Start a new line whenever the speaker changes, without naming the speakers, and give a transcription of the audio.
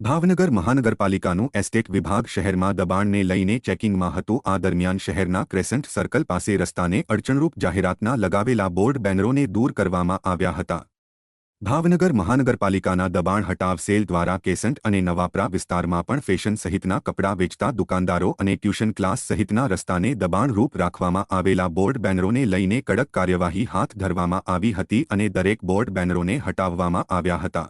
Bhavnagar મહાનગરપાલિકાનું estate વિભાગ શહેરમાં દબાણને લઈને ચેકિંગમાં હતું. આ દરમિયાન શહેરના ક્રેસન્ટ સર્કલ પાસે રસ્તાને અડચણરૂપ જાહેરાતના લગાવેલા બોર્ડ બેનરોને દૂર કરવામાં આવ્યા હતા. ભાવનગર મહાનગરપાલિકાના દબાણ હટાવ સેલ દ્વારા કેસન્ટ અને નવાપરા વિસ્તારમાં પણ ફેશન સહિતના કપડાં વેચતા દુકાનદારો અને ટ્યુશન ક્લાસ સહિતના રસ્તાને દબાણરૂપ રાખવામાં આવેલા બોર્ડ બેનરોને લઈને કડક કાર્યવાહી હાથ ધરવામાં આવી હતી અને દરેક બોર્ડ બેનરોને હટાવવામાં આવ્યા હતા.